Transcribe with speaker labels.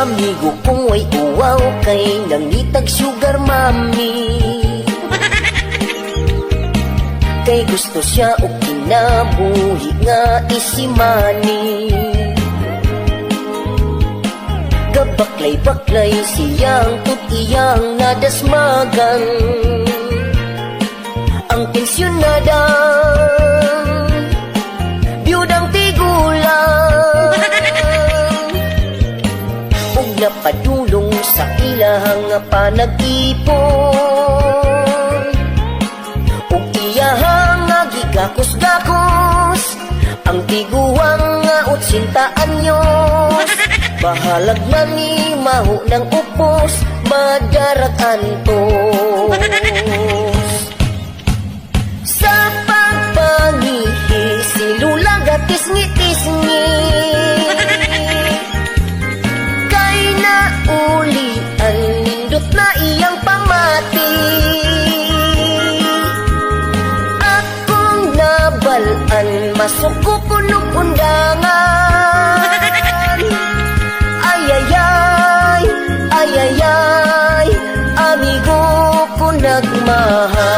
Speaker 1: Amigo kong way uwaw kay nangitag sugar mami. Kay gusto siya o kinabuhi nga isimani. Gabaklay-baklay siyang tutiyang nadasmagan Ug napadulong sa ilahang panag-ipon. Ug iyahang nga gigakos-gakos Ang tiguang nga utsinta anyos Bahalag na ni maho ng upos Madarat antos. Sa pagpangihi Silulagatis ngitis-ngi na uli Ang nindot na iyang pamati. At kung nabalan Masok ko punong undangan. Ay ay ay Ay ay ay Amigo ko nagmahal.